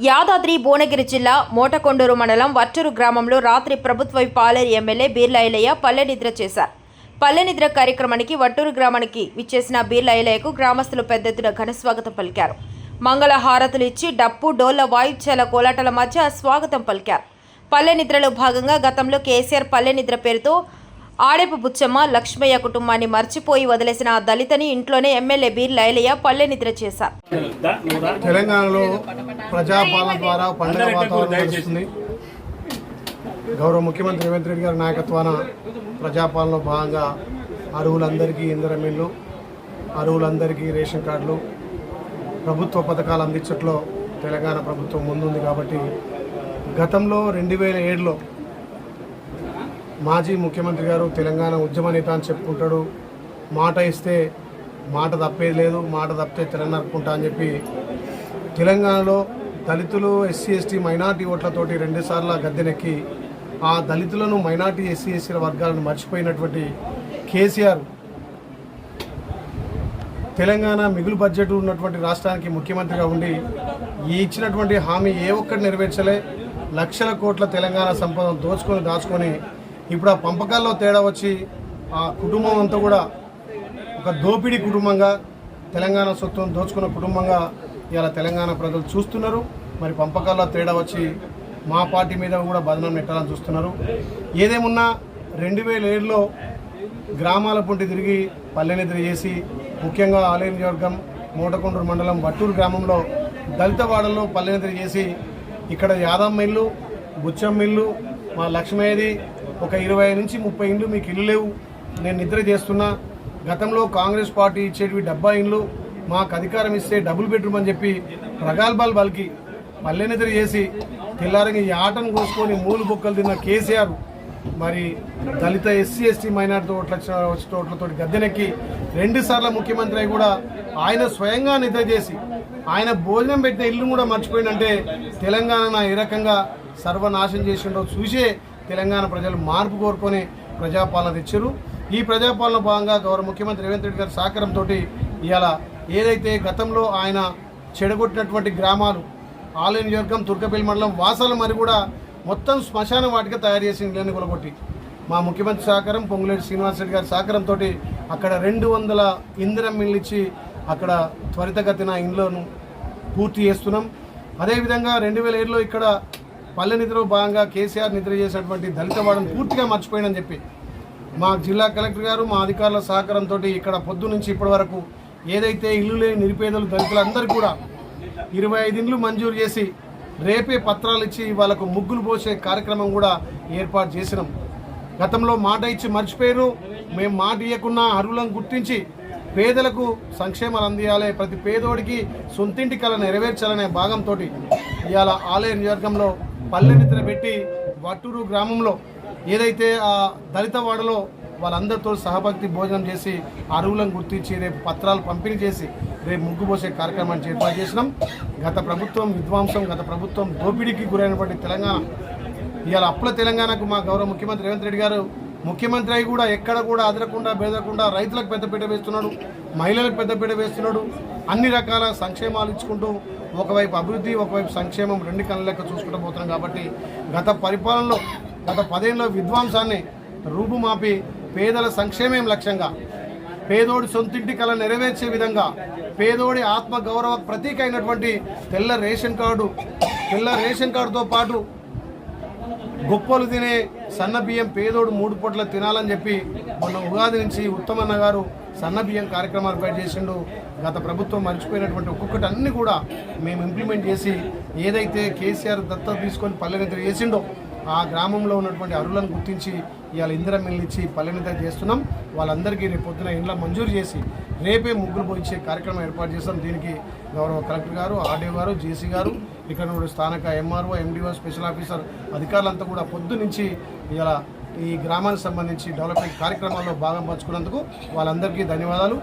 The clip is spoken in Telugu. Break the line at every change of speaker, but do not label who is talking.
యాదాద్రి భువనగిరి జిల్లా మోటకొండూరు మండలం వట్టూరు గ్రామంలో రాత్రి ప్రభుత్వ పాలేరు ఎమ్మెల్యే బీర్లైలయ్య పల్లెనిద్ర పల్లె నిద్ర చేశారు. పల్లె నిద్ర కార్యక్రమానికి వట్టూరు గ్రామానికి విచ్చేసిన బీర్లైలయ్యకు గ్రామస్తులు పెద్ద ఎత్తున ఘనస్వాగతం పలికారు. మంగళ హారతులు ఇచ్చి డప్పు డోళ్ళ వాయుచ్యాల కోలాటల మధ్య స్వాగతం పలికారు. పల్లె నిద్రలో భాగంగా గతంలో కేసీఆర్ పల్లె నిద్ర పేరుతో ఆడేపు బుచ్చమ్మ లక్ష్మయ్య కుటుంబాన్ని మర్చిపోయి వదిలేసిన ఆ దళితని ఇంట్లోనే ఎమ్మెల్యే బీర్ లైలయ్య పల్లె నిద్ర చేశారు.
తెలంగాణలో ప్రజాపాలన ద్వారా పండుగ వాతావరణం నడుస్తుంది. గౌరవ ముఖ్యమంత్రి రేవంత్ రెడ్డి గారి నాయకత్వాన ప్రజాపాలనలో భాగంగా అరువులందరికీ ఇందిరమిల్లు అరువులందరికీ రేషన్ కార్డులు ప్రభుత్వ పథకాలు అందించట్లో తెలంగాణ ప్రభుత్వం ముందుంది కాబట్టి గతంలో రెండు వేల ఏడులో మాజీ ముఖ్యమంత్రి గారు తెలంగాణ ఉద్యమ నేత అని చెప్పుకుంటాడు. మాట ఇస్తే మాట తప్పేది లేదు మాట తప్పితే తెలంగాణ అని చెప్పి తెలంగాణలో దళితులు ఎస్సీ ఎస్టీ మైనార్టీ ఓట్లతోటి రెండుసార్లు గద్దెనెక్కి ఆ దళితులను మైనార్టీ ఎస్సీ ఎస్సీల వర్గాలను మర్చిపోయినటువంటి కేసీఆర్ తెలంగాణ మిగులు బడ్జెట్ ఉన్నటువంటి రాష్ట్రానికి ముఖ్యమంత్రిగా ఉండి ఈ ఇచ్చినటువంటి హామీ ఏ ఒక్కటి నెరవేర్చలే. లక్షల కోట్ల తెలంగాణ సంపదను దోచుకొని దాచుకొని ఇప్పుడు ఆ పంపకాల్లో తేడా వచ్చి ఆ కుటుంబం అంతా కూడా ఒక దోపిడీ కుటుంబంగా తెలంగాణ సొత్తును దోచుకున్న కుటుంబంగా ఇలా తెలంగాణ ప్రజలు చూస్తున్నారు. మరి పంపకాల్లో తేడా వచ్చి మా పార్టీ మీద కూడా బదనం నెట్టాలని చూస్తున్నారు. ఏదేమున్నా రెండు వేల ఏడులో గ్రామాల పుంటి తిరిగి పల్లెనిద్ర చేసి ముఖ్యంగా ఆలయ నియోజకవర్గం మూటకొండూరు మండలం వట్టూరు గ్రామంలో దళిత వాడల్లో పల్లెనిద్ర చేసి ఇక్కడ యాదమ్మ ఇల్లు బుచ్చమ్మ ఇల్లు మా లక్ష్మయ్యది ఒక ఇరవై నుంచి ముప్పై ఇండ్లు మీకు ఇల్లు లేవు. నేను నిద్ర చేస్తున్నా. గతంలో కాంగ్రెస్ పార్టీ ఇచ్చేటివి డెబ్బై ఇండ్లు. మాకు అధికారం ఇస్తే డబుల్ బెడ్రూమ్ అని చెప్పి ప్రగాల్భాలు బలికి పల్లె నిద్ర చేసి తెల్లారంగా ఈ ఆటను కోసుకొని మూలు బొక్కలు తిన్న కేసీఆర్ మరి దళిత ఎస్సీ ఎస్టీ మైనార్టీ ఓట్ల వచ్చిన ఓట్లతో గద్దెనెక్కి రెండుసార్లు ముఖ్యమంత్రి అయి కూడా ఆయన స్వయంగా నిద్ర చేసి ఆయన భోజనం పెట్టిన ఇల్లు కూడా మర్చిపోయిందంటే తెలంగాణ ఏ రకంగా సర్వనాశనం చేసిండో చూసే తెలంగాణ ప్రజలు మార్పు కోరుకొని ప్రజాపాలన తెచ్చారు. ఈ ప్రజాపాలన భాగంగా గౌరవ ముఖ్యమంత్రి రేవంత్ రెడ్డి గారి సహకారంతో ఇవాళ ఏదైతే గతంలో ఆయన చెడగొట్టినటువంటి గ్రామాలు ఆలయ నియోజకం తుర్కపల్లి మండలం వాసాల మరి కూడా మొత్తం శ్మశాన వాటిగా తయారు చేసి ఇళ్ళని కొలగొట్టి మా ముఖ్యమంత్రి సహకారం పొంగులేటి శ్రీనివాసరెడ్డి గారి సహకారంతో అక్కడ రెండు వందల ఇందిరం ఇళ్ళు ఇచ్చి అక్కడ త్వరితగతిన ఇండ్లను పూర్తి చేస్తున్నాం. అదేవిధంగా రెండు వేల ఏడులో ఇక్కడ పల్లె నిద్రలో భాగంగా కేసీఆర్ నిద్ర చేసినటువంటి దళిత వాడని పూర్తిగా మర్చిపోయినని చెప్పి మా జిల్లా కలెక్టర్ గారు మా అధికారుల సహకారంతో ఇక్కడ పొద్దు నుంచి ఇప్పటి వరకు ఏదైతే ఇల్లు లేని నిరుపేదలు దళితులందరికీ కూడా ఇరవై ఐదు ఇండ్లు మంజూరు చేసి రేపే పత్రాలు ఇచ్చి వాళ్ళకు ముగ్గులు పోసే కార్యక్రమం కూడా ఏర్పాటు చేసినాం. గతంలో మాట ఇచ్చి మర్చిపోయారు మేము మాట ఇవ్వకున్నా అర్హులను గుర్తించి పేదలకు సంక్షేమాలు అందియాలి. ప్రతి పేదోడికి సొంతింటి కళ నెరవేర్చాలనే భాగంతో ఇవాళ ఆలయ నియోజకంలో పల్లె నిద్ర పెట్టి వట్టూరు గ్రామంలో ఏదైతే ఆ దళిత వాడలో వాళ్ళందరితో సహభక్తి భోజనం చేసి అరువులను గుర్తించి రేపు పత్రాలు పంపిణీ చేసి రేపు ముగ్గుపోసే కార్యక్రమాన్ని ఏర్పాటు చేసినాం. గత ప్రభుత్వం విధ్వంసం గత ప్రభుత్వం దోపిడీకి గురైనటువంటి తెలంగాణ ఇవాళ అప్పుల తెలంగాణకు మా గౌరవ ముఖ్యమంత్రి రేవంత్ రెడ్డి గారు ముఖ్యమంత్రి అయి కూడా ఎక్కడ కూడా అదరకుండా బెదరకుండా రైతులకు పెద్దపీట వేస్తున్నాడు మహిళలకు పెద్దపీట వేస్తున్నాడు అన్ని రకాల సంక్షేమాలు ఇచ్చుకుంటూ ఒకవైపు అభివృద్ధి ఒకవైపు సంక్షేమం రెండు కళ్ళ లెక్క చూసుకుంటూ పోతున్నాం కాబట్టి గత పరిపాలనలో గత పదేళ్ళలో విధ్వంసాన్ని రూపుమాపి పేదల సంక్షేమం లక్ష్యంగా పేదోడి సొంతింటి కళ నెరవేర్చే విధంగా పేదోడి ఆత్మ గౌరవ ప్రతీక అయినటువంటి తెల్ల రేషన్ కార్డు తెల్ల రేషన్ కార్డుతో పాటు గొప్పలు తినే సన్న బియ్యం పేదోడు మూడు పూట్ల తినాలని చెప్పి మొన్న ఉగాది నుంచి ఉత్తమన్న గారు సన్న బియ్యం కార్యక్రమాలు బయట చేసిండు గత ప్రభుత్వం మర్చిపోయినటువంటి ఒక్కొక్కటి అన్ని కూడా మేము ఇంప్లిమెంట్ చేసి ఏదైతే కేసీఆర్ దత్తత తీసుకొని పల్లెనిద్ర చేసిండో ఆ గ్రామంలో ఉన్నటువంటి అరులను గుర్తించి ఇవాళ ఇందిరా మిల్లు ఇచ్చి పల్లెనిద్ర చేస్తున్నాం. వాళ్ళందరికీ రేపు పొద్దున ఇండ్ల మంజూరు చేసి రేపే ముగ్గురు పోయించే కార్యక్రమం ఏర్పాటు చేస్తాం. దీనికి గౌరవ కలెక్టర్ గారు ఆర్డీఓ గారు జేసీ గారు ఇక్కడ నుండి స్థానిక ఎంఆర్ఓ ఎండిఓ స్పెషల్ ఆఫీసర్ అధికారులంతా కూడా పొద్దు నుంచి ఇలా ఈ గ్రామానికి సంబంధించి డెవలప్మెంట్ కార్యక్రమాల్లో భాగం పంచుకున్నందుకు వాళ్ళందరికీ ధన్యవాదాలు.